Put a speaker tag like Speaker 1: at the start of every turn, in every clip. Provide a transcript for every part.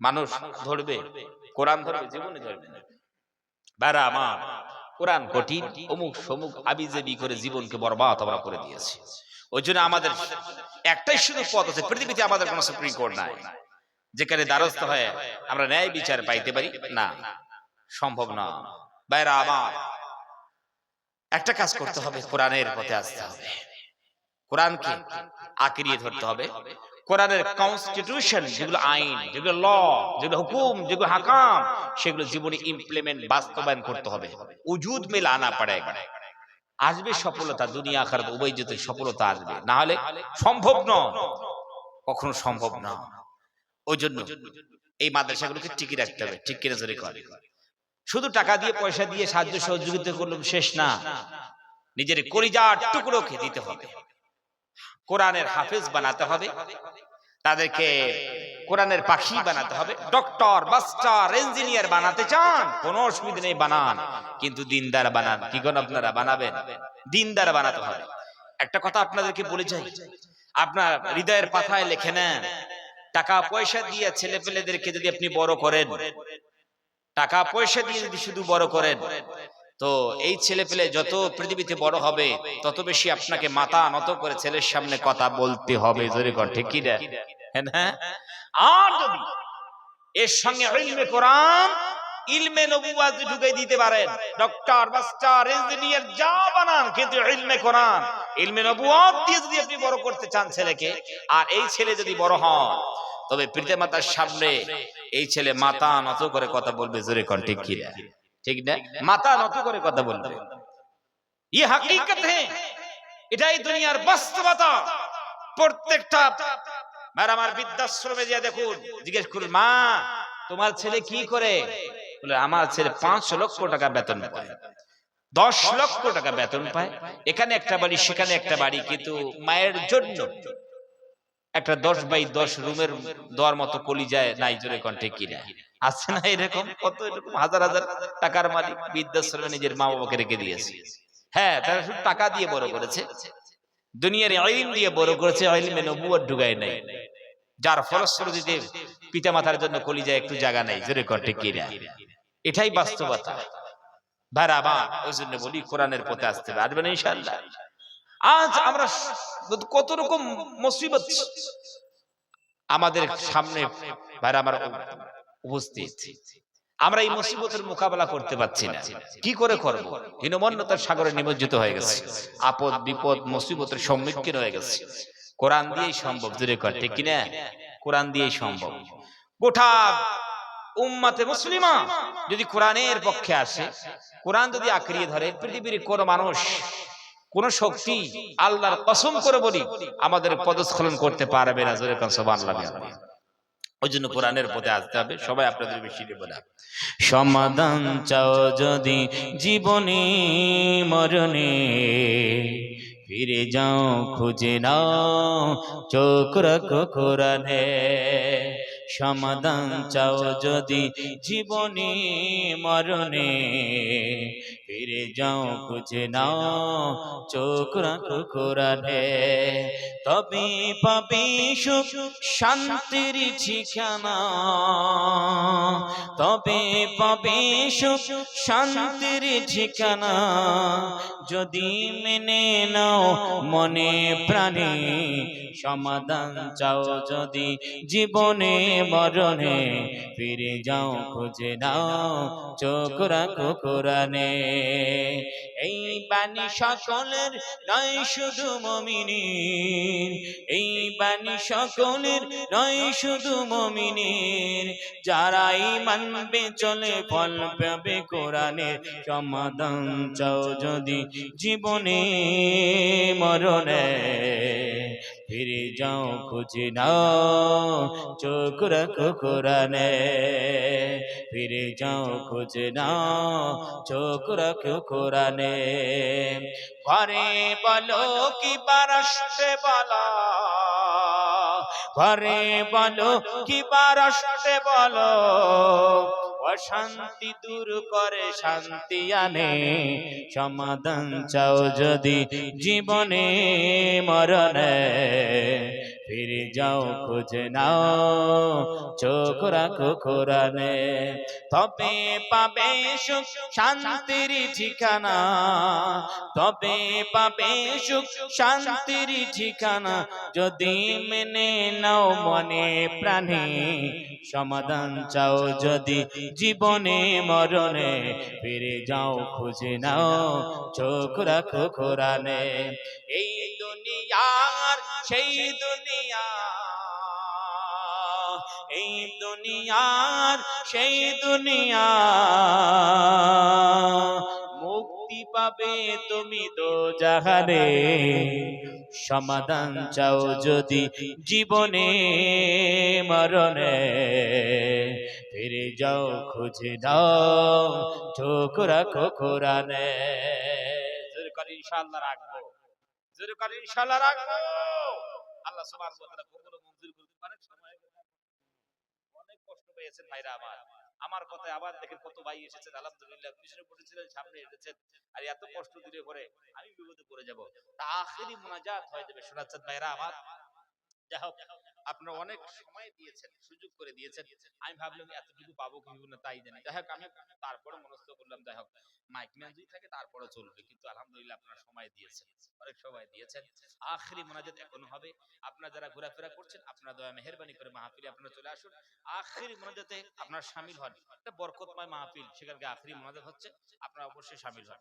Speaker 1: মানুষ ধরবে, কোরআন ধরবে, জীবনে ধরবে বেড়া আমার, কোরআন কঠিন, অমুক সমুক আবিজেবি করে জীবনকে বরবাদ আমরা করে দিয়েছি। ওই জন্য আমাদের একটাই শুধু পথ আছে, পৃথিবীতে আমাদের কোনো সুপ্রিম কোর্ট নাই। যেখানে দ্বারস্থ হয়ে আমরা ন্যায় বিচার পাইতে পারি? না সম্ভব না বাইরা আমার একটা কাজ করতে হবে কোরআনের পথে আসতে হবে। কোরআনকে আঁকড়িয়ে ধরতে হবে। কোরআনের কনস্টিটিউশন যেগুলো আইন যেগুলো ল যেগুলো হুকুম যেগুলো হাকাম সেগুলো জীবনে ইমপ্লিমেন্ট বাস্তবায়ন করতে হবে। উজুদ মিল আনা পড়ে আসবে সফলতা দুনিয়া আখার উভয় যেতে সফলতা আসবে। না হলে সম্ভব নয়। কখনো সম্ভব না ওই জন্য এই মাদ্রাসাগুলোকে টিকে রাখতে হবে, ঠিক কিনা জোরে করে শুধু টাকা দিয়ে, পয়সা দিয়ে সাহায্য সহযোগিতা করলাম শেষ না। নিজের কলিজার টুকরোকে দিতে হবে। কোরআনের হাফেজ বানাতে হবে। তাদেরকে কোরআনের পাখি বানাতে হবে। ডক্টর, মাস্টার, ইঞ্জিনিয়ার বানাতে চান, কোনো অসুবিধা নেই, বানান। কিন্তু দিনদার বানান, কি কোন আপনারা বানাবেন? দিনদার বানাতে হবে। একটা কথা আপনাদেরকে বলে যাই, আপনার হৃদয়ের পাথায় লিখে নেন টাকা পয়সা দিয়ে ছেলে পেলেদেরকে যদি আপনি বড় করেন টাকা পয়সা দিয়ে যদি শুধু বড় করেন, তো এই ছেলে পেলে যত পৃথিবীতে বড় হবে, তত বেশি আপনাকে মাথা নত করে ছেলের সামনে কথা বলতে হবে। ঠিক কি হ্যাঁ আর এর সঙ্গে ইলমে কোরআন, ইলমে নবুয়াত ঢুকে দিতে পারেন, ডক্টর, মাস্টার, ইঞ্জিনিয়ার যা বানান, কিন্তু ইলমে কোরআন ইলমে নবুয়াত দিয়ে যদি আপনি বড় করতে চান ছেলেকে, আর এই ছেলে যদি বড় হন, তবে পিতামাতার সামনে এই ছেলে মাথা নত করে কথা বলবে, জোরে কর ঠিক কি ঠিক না? মাথা নত করে কথা বলবে। ই হাকিকত হে, এটাই দুনিয়ার বাস্তবতা। প্রত্যেকটা আর আমার বৃদ্ধাশ্রমে যা দেখুন, জিজ্ঞেস করুন, মা, তোমার ছেলে কি করে? বলে, আমার ছেলে পাঁচ লক্ষ টাকা বেতন পায় দশ লক্ষ টাকা বেতন পায়। এখানে একটা বাড়ি, সেখানে একটা বাড়ি, কিন্তু মায়ের জন্য একটা দশ বাই দশ রুমের দেওয়ার মতো কলি যায় নাই জোরে কণ্ঠে কিনা আছে না এরকম? কত এরকম? হাজার হাজার টাকার মালিক বৃদ্ধাশ্রমে নিজের মা বাবাকে রেখে দিয়েছে। হ্যাঁ তারা শুধু টাকা দিয়ে বড় করেছে। দুনিয়ার আইন দিয়ে বড় করেছে আইলমে নবুয়ার ঢুকায় নাই। যার ফলশ্রুতিতে পিতা মাতার জন্য কলিজায় একটু জায়গা নাই, জোরে কণ্ঠে কিনা এটাই বাস্তবতা। ভাড়া ওই জন্য বলি কোরআনের পথে আসতে হবে। আসবেন ইনশাল্লাহ আজ আমরা কত রকম মুসিবত আমাদের সামনে ভাইরা আমার উপস্থিত। আমরা এই মুসিবতের মোকাবেলা করতে পারছি না। কি করে করব? হীনমন্যতার সাগরে নিমজ্জিত হয়ে গেছে। আপদ বিপদ, মুসিবতের সম্মুখীন হয়ে গেছে। কোরআন দিয়েই সম্ভব দূরে কর, ঠিক কিনা? কোরআন দিয়েই সম্ভব। গোটা উম্মাতে মুসলিমা। যদি কোরআনের পক্ষে আসে, কোরআন যদি আঁকড়িয়ে ধরে, পৃথিবীর কোন মানুষ, কোন শক্তি আল্লাহর কসম করে বলি, আমাদের পদস্খলন করতে পারবে না। জোরে সুবহানাল্লাহ। ওই জন্য কোরআনের পথে আসতে হবে। সবাই আপনাদের বেশি
Speaker 2: সমাধান চাও যদি জীবনে, মরণে, ফিরে যাও, খুঁজে নাও, চোখ রাখো কোরআনে। সমাধান চাও যদি জীবনে মরণে ফিরে যাও খুঁজে নাও চোখ রাখো কোরআনে। তবে পাবে সুখ শান্তির ঠিকানা। তবে পাবে সুখ শান্তির ঠিকানা। যদি মেনে নাও মনে প্রাণে সমাধান চাও। যদি জীবনে মরণে ফিরে যাও খুঁজে নাও চোখ রাখো কোরআনে। এই বাণী সকলের নয় শুধু মমিনীর, এই বাণী সকলের নয় শুধু মমিনীর। যারাই মানবে চলে ফল পাবে কোরআনের সমাধান চাও যদি জীবনে মরণে। ফিরে যাও খুঁজে নাও চোখ রাখো কোরআনে। ফিরে যাও খুঁজে নাও চোখ রাখো কোরআনে। ঘরে বলো কি বারাসতে বলো? ঘরে বলো কি বারাসতে বলো? অশান্তি দূর করে শান্তি আনে। সমাধান চাও যদি জীবনে মরণে। ফিরে যাও, খুঁজে নাও, চোখ রাখো তবে পাবে সুখ, শান্তির ঠিকানা। তবে পাবে সুখ, শান্তির ঠিকানা। যদি মেনে নাও মনে প্রাণে, সমাধান চাও যদি জীবনে মরণে। ফিরে যাও, খুঁজে নাও, চোখ রাখো এই সেই দুনিয়া, এই দুনিয়ার সেই দুনিয়া। মুক্তি পাবে তুমি দো জাহানে, সমাধান চাও যদি জীবনে মরণে। ফিরে যাও, খুঁজে দাও চোখ রাখো কোরআনে। জোরে করে ইনশাআল্লাহ রাখব। জোরে করে ইনশাআল্লাহ রাখব। অনেক কষ্ট পেয়েছেন ভাইরা আমার। কথায় আবার দেখেন কত ভাই এসেছেন, আলহামদুলিল্লাহ, পিছনে পড়েছিলেন, সামনে এসেছেন আর এত কষ্ট দিলে পরে আমি বিপদে পড়ে যাব। তা আখেরি মোনাজাত হয়ে যাবে, শোনাচ্ছেন ভাইরা আমার। যাই হোক আপনারা অনেক সময় দিয়েছেন সুযোগ করে দিয়েছেন। আমি ভাবলাম এতটুকু পাবো কি না তাই জানি। যাই হোক আমি তারপরে মনস্থ করলাম। যাই হোক মাইক ম্যান যদি থাকে তারপরে চলবে। কিন্তু আলহামদুলিল্লাহ আপনারা সময় দিয়েছেন। অনেক সময় দিয়েছেন। আখেরি মোনাজাত এখন হবে। আপনারা যারা ঘোরাফেরা করছেন আপনারা দয়া মেহরবানি করে মাহফিলে আপনারা চলে আসুন। আখেরি মোনাজাতে আপনারা শামিল হন। এটা বরকতময় মাহফিল সেখানে আখেরি মোনাজাত হচ্ছে। আপনারা অবশ্যই সামিল হন।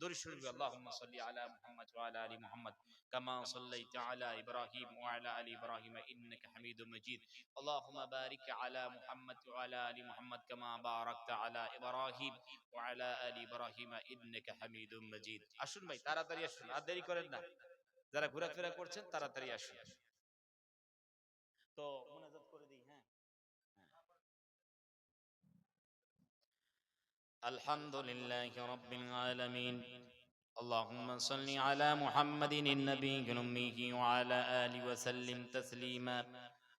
Speaker 2: দরুদ শরীফ আল্লাহুম্মা সাল্লি আলা মুহাম্মদ ওয়া আলা আলি মুহাম্মদ কামা সাল্লাইতা আলা ইব্রাহিম ওয়া আলা আলি ইব্রাহিম ইন্নাকা হামিদুম মাজিদ আল্লাহুম্মা বারিক আলা মুহাম্মদ ওয়া আলা আলি মুহাম্মদ কামা বারাকতা আলা ইব্রাহিম ওয়া আলা আলি ইব্রাহিম ইন্নাকা হামিদুম মাজিদ আসুন ভাই তাড়াতাড়ি আসুন আর দেরি করেন না যারা ঘোরাফেরা করছেন তাড়াতাড়ি আসুন তো الحمد لله رب العالمين اللهم صل على محمد النبي الأمي وعلى آله وسلم تسليما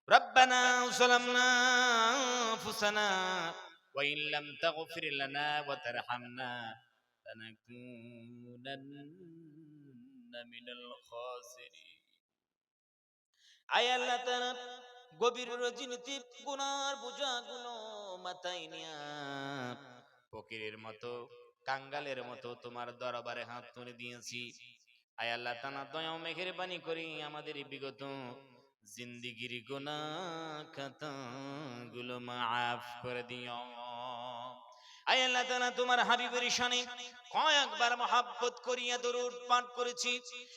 Speaker 2: ربنا ظلمنا أنفسنا وإن لم تغفر لنا وترحمنا لنكونن من الخاسرين আয় আল্লাহ তাআলা গভীর রজনীতে গুনার বোঝাগুলো মাথায় নিয়া ফকিরের মতো, কাঙ্গালের মতো তোমার দরবারে হাত তুলে দিয়েছি। আয় আল্লাহ, তানা দয়া মেহেরবানি করি আমাদের বিগত জিন্দিগির গুনা খাতা গুলো মাফ করে দিও। আয় আল্লাহ তাআলা তোমার হাবিবের শানে কয়েকবার মহাব্বত করিয়া দরুদ পাঠ করেছি।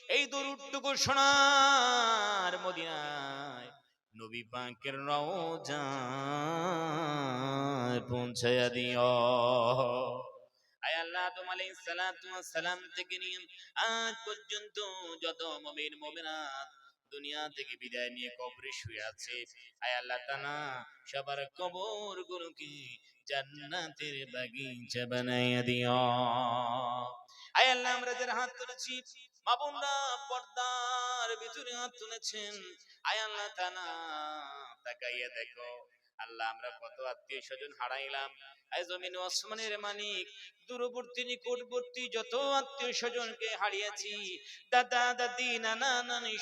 Speaker 2: এই দরুদটুকু শোনার মদিনায় নবী পাকের রওজায় পৌঁছায়া দিও। আয় আল্লাহ সালাম থেকে নিয়ে আজ পর্যন্ত যত দুনিয়া থেকে বিদায় নিয়ে কবরে শুয়ে আছে। আয় আল্লাহ তাআলা সবার কবর গুলোকে জান্নাতের বাগিচা বানাইয়া দিও। আয় আল্লাহ, আমরা যারা হাত তুলেছি মা পর্দার ভিতরে হাত তুলেছেন। তানা তাকাইয়া দেখো। আল্লাহ আমরা কত আত্মীয় স্বজন হারাইলাম। আয় জমিন ও মালিক, দূরবর্তী, নিকটবর্তী যত আত্মীয় স্বজনকে হারিয়েছি। দাদা, দাদি, নানা, নানি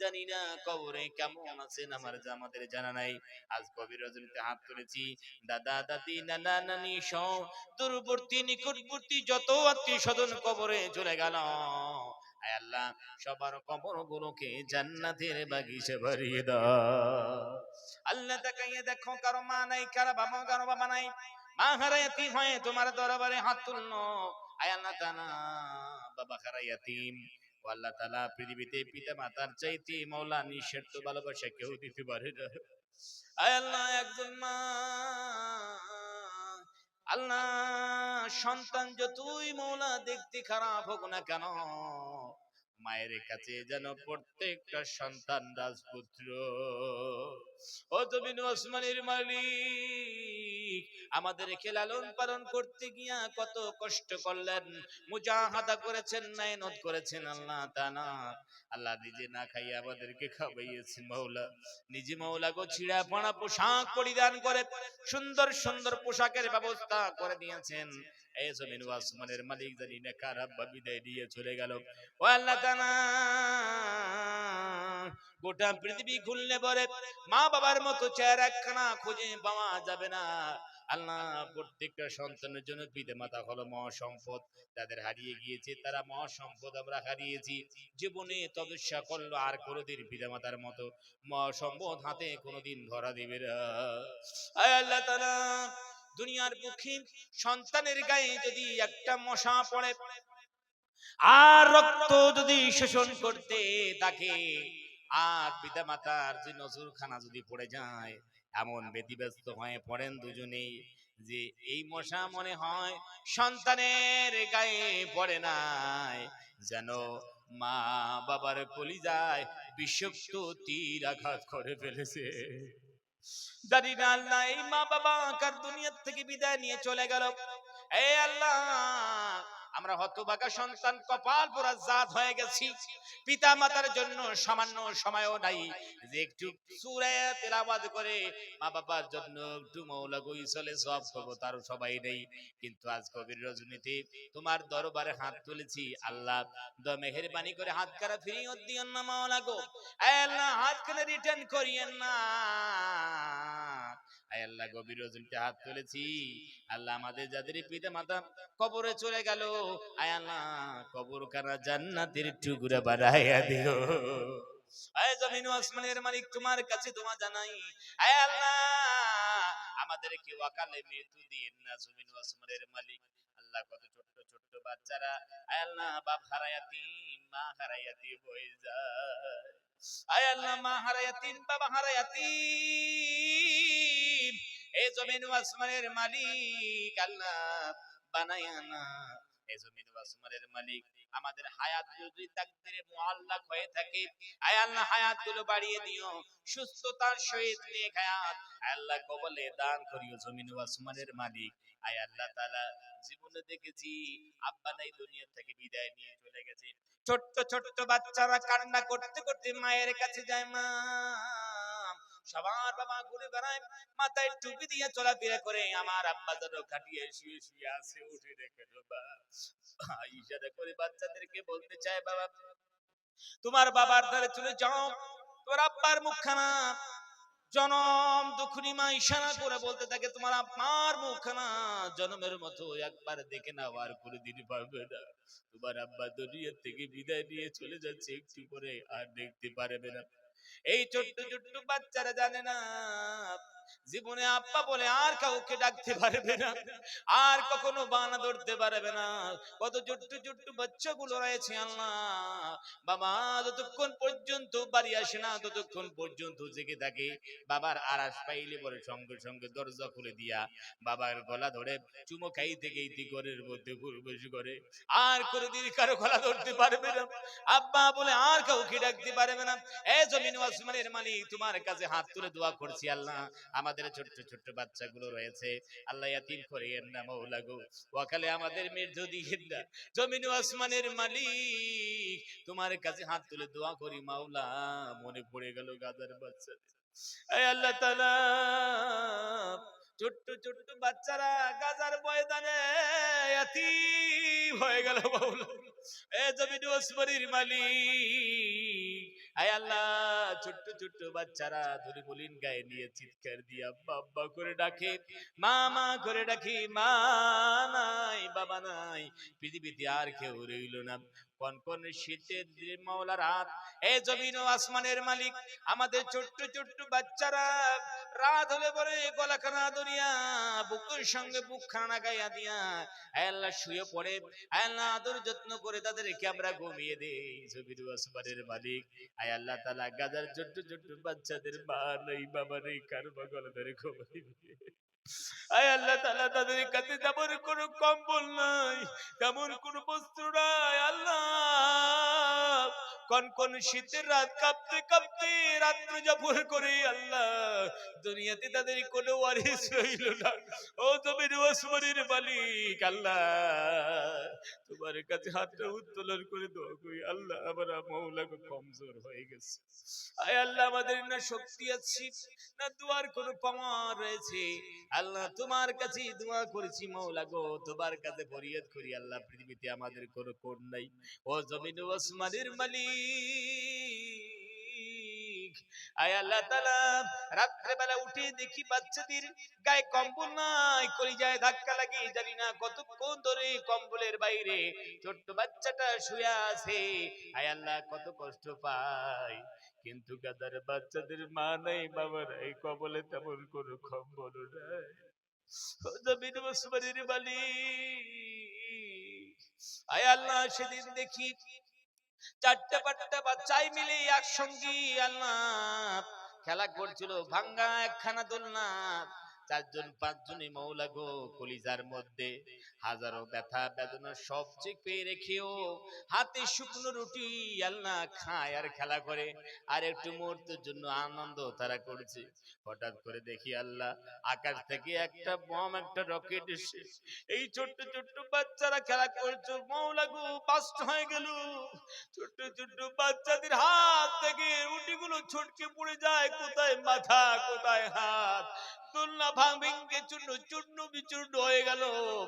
Speaker 2: জানি না কবরে কেমন আছেন আমার যা আমাদের জানা নাই। আজ কবির রজনীতে হাত তুলেছি। দাদা, দাদি, নানা, নানি সহ দূরবর্তী, নিকটবর্তী যত আত্মীয় স্বজন কবরে চলে গেল। আয় আল্লাহ, সবার কবর গুলোকে জান্নাতের বাগিচা ভরিয়ে দাও। আল্লাহ তাকাইয়ে দেখো, কারও মা নাই, কারও বাবা কারও বাবা নাই। মা হারায়াতি হয়, তোমার দরবারে হাত তুলনো আয় আল্লাহ তাআলা, বাবা হারায়াতিম আল্লাহ তাআলা, পৃথিবীতে পিতা মাতার চাইতে মৌলা নিঃস্বার্থ ভালোবাসা কেউ দিতে পারে না। আয় আল্লাহ, একজন মা। আল্লাহ, সন্তান যতই মৌলা দেখতে খারাপ হোক না কেন মায়ের কাছে যেন প্রত্যেকটা সন্তান রাজপুত্র। ও জমিন ওসমানের মালিক আমাদেরকে লালন পালন করতে গিয়া কত কষ্ট করলেন। মুজাহাদা করেছেন মেহনত করেছেন আল্লাহ তাআলা। আল্লাহ নিজে না খাইয়ে আমাদেরকে খাওয়াইয়েছেন মাওলা। নিজে মাওলা গো ছিঁড়া পড়া পোশাক পরিধান করে সুন্দর সুন্দর পোশাকের ব্যবস্থা করে দিয়েছেন। এই জমিন ও আসমানের মালিক জানি না কার আব্বা বিদায় দিয়ে চলে গেল ও আল্লাহ তাআলা গোটা পৃথিবী খুললে পরে মা বাবার মতো চেহারা একখানা খুঁজে পাওয়া যাবে না আল্লাহ প্রত্যেকটা সন্তানের জন্য পিতা মাতা হলো মহাসম্পদ তাদের হারিয়ে গিয়েছে তারা মহাসম্পদ আমরা হারিয়েছি জীবনে তপস্যা করল আর কোনোদিন পিতা মাতার মতো মহাসম্পদ হাতে কোনোদিন ধরা দিবে না আল্লাহ তাআলা দুনিয়ার বুকে সন্তানের গায়ে যদি একটা মশা পড়ে আর রক্ত যদি শোষণ করতে তাকে আর পিতা মাতার যে নজরখানা যদি পড়ে যায়, এমন ব্যতিব্যস্ত হয়ে পড়েন দুজনেই যে এই মশা মনে হয় সন্তানের গায়ে পড়ে নাই। যেন মা বাবার কলিজায় বিষাক্ত তীর আঘাত করে ফেলেছে। জানি না এই মা বাবা কার দুনিয়ার থেকে বিদায় নিয়ে চলে গেল। এই আল্লাহ আমরা হতবাগা সন্তান, কপাল পোড়া জাত হয়ে গেছি। পিতা মাতার জন্য সামান্য সময়ও নাই। যে একটু সুরে তেলাবাদ করে মা বাবার জন্য একটু মৌলা গই চলে সব খবর তার সবাই নেই। কিন্তু আজ কবির রজনীতে তোমার দরবারে হাত তুলেছি, আল্লাহ। দ মেহেরবানি করে হাত কারা ফিরিয়ে দিয়েন না মাওলা গো। আল্লাহ হাত কানে রিটার্ন করিয়েন না। আয় আল্লাহ গভীর রজনীতে হাত তুলেছি। আল্লাহ আমাদের যাদের পিতা মাতা কবরে চলে গেল আয় আল্লাহ কবর কানা জান্নাতের টুকরা বাড়াইয়া দিও। আয় জমিন আসমানের মালিক, তোমার কাছে তোমা জানাই। আয় আমাদেরকে ওয়াকালে মৃত্যু দিন না, জমিন আসমানের মালিক। আল্লাহ, কত ছোট্ট ছোট্ট বাচ্চারা। আয় বাপ হারায়াতি মা হারায়াতি হয়ে যায়। আয় মা হারায়াতিন বাবা হারায়াতিন এ জমিন আসমানের মালিক, আল্লাহ, বানায়া না। এ জমিন মালিক। আমাদের হায়াত যদি মুআল্লাক হয়ে থাকে আয় আল্লাহ বাড়িয়ে দিও। সুস্থতার সহিত নেক হায়াত। আয় আল্লাহ, কবলে দান করিও জমিন মালিক। আয় আল্লাহ তাআলা, জীবনে দেখেছি, আব্বা নাই দুনিয়া থেকে বিদায় নিয়ে চলে গেছে। ছোট্ট ছোট্ট বাচ্চারা কান্না করতে করতে মায়ের কাছে যায়, মা সবার বাবা ঘুরে বেড়ায়, মাথায় টুপি দিয়ে চলাফেরা করে আমার আব্বা যেন খাটিয়ে শুয়ে শুয়ে আছে, উঠে বাবা ইশারা করে বাচ্চাদেরকে বলতে চায় বাবা, তোমার বাবার ধারে চলে যাও, তোমার আব্বার মুখখানা। জনম দুখুনি মা ইশারা করে বলতে থাকে, তোমার আপনার মুখখানা জনমের মতো, একবার দেখে নাও, আর করে দিতে পারবে না। তোমার আব্বা দুনিয়া থেকে বিদায় নিয়ে চলে যাচ্ছে, একটু করে আর দেখতে পারবে না। এই ছোট্ট ছোট্ট বাচ্চারা জানে না। জীবনে আব্বা বলে আর কাউকে ডাকতে পারবে না, আর কখনো বানা ধরতে পারবে না। কত ছোট্ট ছোট্ট বাচ্চাগুলো রয়েছে আল্লাহ। বাবা, যতক্ষণ পর্যন্ত বাড়ি আসে না, ততক্ষণ পর্যন্ত জেগে থাকে। বাবার আরাস পাইলে পরে সঙ্গে সঙ্গে দরজা খুলে দিয়া বাবার গলা ধরে চুমো খাইতে খাইতে ঘরের মধ্যে প্রবেশ করে। আর কোনোদিন কারও গলা ধরতে পারবে না। আব্বা বলে আর কাউকে ডাকতে পারবে না। এ জমিন আসমানের মালিক, তোমার কাছে হাত তুলে দোয়া করছি আল্লাহ। আমাদের ছোট্ট ছোট্ট বাচ্চাগুলো রয়েছে। আল্লাহ ইয়াতিম করিয়েন না মৌলা গো ওয়াকালে আমাদের মৃত্যু দিয়েন না। জমিন আসমানের মালিক, তোমার কাছে হাত তুলে দোয়া করি মাওলা। মনে পড়ে গেল গাদার বাচ্চা। আল্লাহ তাআলা, ছোট্ট ছোট্ট বাচ্চারা গাজার ময়দানে হয়ে গেল মাওলা। এ জমিন ও আসমানের মালিক আল্লাহ, ছোট্ট ছোট্ট বাচ্চারা ধরে বলিন গায়ে নিয়ে চিৎকার দিয়ে আব্বা আব্বা করে ডাকে। মা মা করে ডাকি, মা নাই, বাবা নাই। পৃথিবীতে আর কেউ রইল না। কোন কোন শীতের মাওলা রাত। এ জমিন ও আসমানের মালিক, আমাদের ছোট্ট ছোট্ট বাচ্চারা। রাত হলে পরে গলাখানা দুনিয়া বুকের সঙ্গে বুক খানা গাইয়া দিয়া আল্লাহ শুয়ে পড়ে। আল্লাহ আদর যত্ন করে তাদেরকে আমরা ঘুমিয়ে দেই। জমিন ও আসমানের মালিক, আয় আল্লাহ তালা গাজার ছোট্ট ছোট্ট বাচ্চাদের মা নেই, বাবা নেই, কারও বা গলা ধরে ঘুমাইবে আয় আল্লাহ তাদের কোনো ওয়ারিস রইল না। ও জমির ওসমানের মালিক, আল্লাহ, তোমার কাছে হাতটা উত্তোলন করে দোয়া আল্লাহ, আমরা মৌলা কমজোর হয়ে গেছে। আয় আল্লাহ, আমাদের না শক্তি আছে, না দুয়ার কোনো পাওয়ার রয়েছে আল্লাহ তোমার কাছে দোয়া করেছি, মৌলা গো, তোমার কাছে ফরিয়াদ করি। আল্লাহ পৃথিবীতে আমাদের কোনো কোন নাই। ও জমিন ওসমানের মালিক। আয় আল্লাহ তাআলা রাত্রে বেলা উঠে দেখি বাচ্চাদের গায়ে কম্বল নাই, কলিজায় ধাক্কা লাগে, জানি না কতক্ষণ ধরে কম্বলের বাইরে ছোট্ট বাচ্চাটা শুয়ে আছে। আয় আল্লাহ, কত কষ্ট পায় কিন্তু গাদার বাচ্চাদের মা নাই বাবা নাই কবলে তেমন কোনো কম্বল নাই। মালিক, আয় আল্লাহ সেদিন দেখি চারটা পাঁচটা বাচ্চাই মিলে একসঙ্গে আল্লাহ খেলা করছিল ভাঙ্গা একখানা দোলনা চারজন পাঁচজনে মৌলা গো কলিজার মধ্যে। হাজারো ব্যথা বেদনা সব চেপে রেখেও হাতে শুকনো রুটি আল্লাহ খায় আর খেলা করে। আর একটু মুহূর্তের জন্য আনন্দ তারা করছে। হঠাৎ করে দেখি আল্লাহ, আকাশ থেকে একটা বম একটা রকেট এসে এই ছোট্ট ছোট্ট বাচ্চারা খেলা করছ। মৌলা গো বাস্ট হয়ে গেল। ছোট্ট ছোট্ট বাচ্চাদের হাত থেকে রুটিগুলো ছটকে পড়ে যায়। কোথায় মাথা, কোথায় হাত? দোলনা ভাঙ, ভেঙে চূর্ণ চূর্ণ, বিচূর্ণ হয়ে গেল।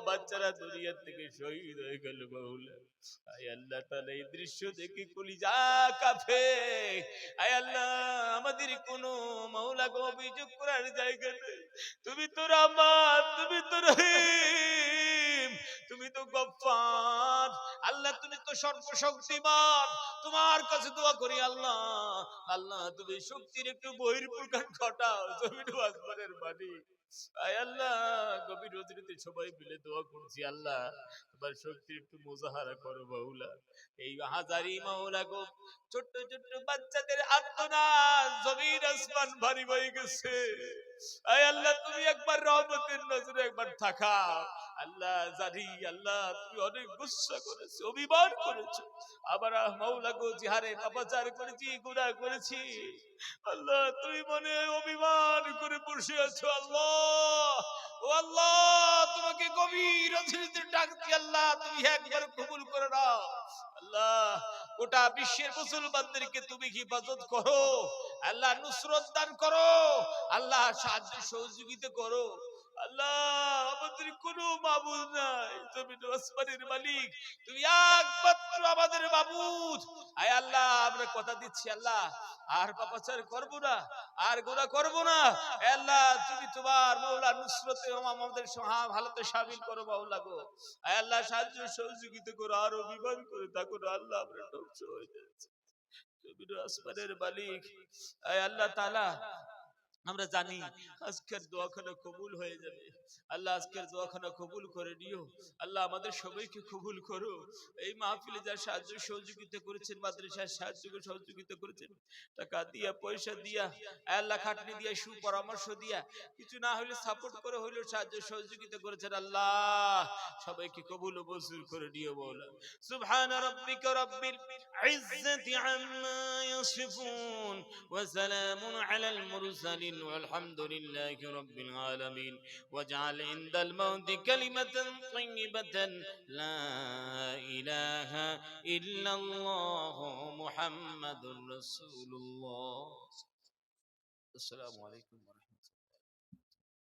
Speaker 2: বাচ্চারা দুনিয়ার থেকে শহীদ হয়ে গেল বাউলা আয় আল্লাহ তাআলা এই দৃশ্য দেখে কলিজা কাফে আয় আল্লাহ, আমাদের কোনো মাওলা গো অভিযোগ করার জায়গা তুমি তো রহমান, তুমি তো রহিম। তুমি তো গফফার। আল্লাহ, তুমি তো সর্বশক্তিমান। তোমার কাছে দোয়া করি আল্লাহ। আল্লাহ, তুমি শক্তির একটু বহির প্রকাশ ঘটাও। জমিন আসমানের বাণী। আয় আল্লাহ, গভীর রজনীতে সবাই মিলে দোয়া করছি আল্লাহ। তোমার একটু মোজাহারা করো বাউলা এই হাজারি মাওলা গো, ছোট্ট ছোট্ট বাচ্চাদের আসমান ভারী হয়ে গেছে। আয় আল্লাহ, তুমি একবার রহমতের নজরে একবার থাকা আল্লাহ জানি, আল্লাহ, তুমি অনেক গুসা করেছ, অভিমান করেছ। আবার গো, জিহারে পাপাচার করেছি করেছি। আল্লাহ, তুমি মনে অভিমান করে বসে আছো, আল্লাহ। ও আল্লাহ, তোমাকে গভীর ডাকছি, আল্লাহ, তুমি একবার কবুল করে নাও। আল্লাহ, গোটা বিশ্বের মুসলমানদেরকে তুমি হিফাজত করো। আল্লাহ, নুসরত দান করো। আল্লাহ, সাহায্য সহযোগিতা করো। আল্লাহ, আমাদের কোনো মাবুদ নাই। ও আসমানের মালিক। তুমি একমাত্র আমাদের মাবুদ। আয় আল্লাহ, আমরা কথা দিচ্ছি, আল্লাহ, আর পাপাচার করব না, আর গোনা করব না। আল্লাহ, তুমি তোমার মৌলা নুসরতে আমাদের ভালোতে শামিল করো মাওলা গো। আয় আল্লাহ, সাহায্য সহযোগিতা করো, আর অভিমান করে থাকো আল্লাহ, আমরা ধ্বংস হয়ে যাচ্ছি। ও আসমানের মালিক। আয় আল্লাহ তাআলা আমরা জানি আজকের দোয়াখানা কবুল হয়ে যাবে। আল্লাহ আজকের দোয়াখানা কবুল করে নিও। আল্লাহ আমাদের সবাইকে কবুল করো। এই মাহফিলে যা সাহায্য সহযোগিতা করেছেন মাদ্রাসার সাহায্য সহযোগিতা করেছেন টাকা দিয়া পয়সা দিয়া আল্লাহ খাটনি দিয়া সুপরামর্শ দিয়া কিছু না হলে সাপোর্ট করে হইলেও সাহায্য সহযোগিতা করেছেন আল্লাহ সবাইকে কবুল ও মঞ্জুর করে নিও বলা সুবহান রাব্বিকা রাব্বিল ইজ্জাতি আম্মা ইয়াসিফুন ওয়া সালামুন আলাল মুরসালিন والحمد لله رب العالمين واجعل عند الموت كلمة طيبة لا إله إلا الله محمد رسول الله السلام عليكم ورحمة الله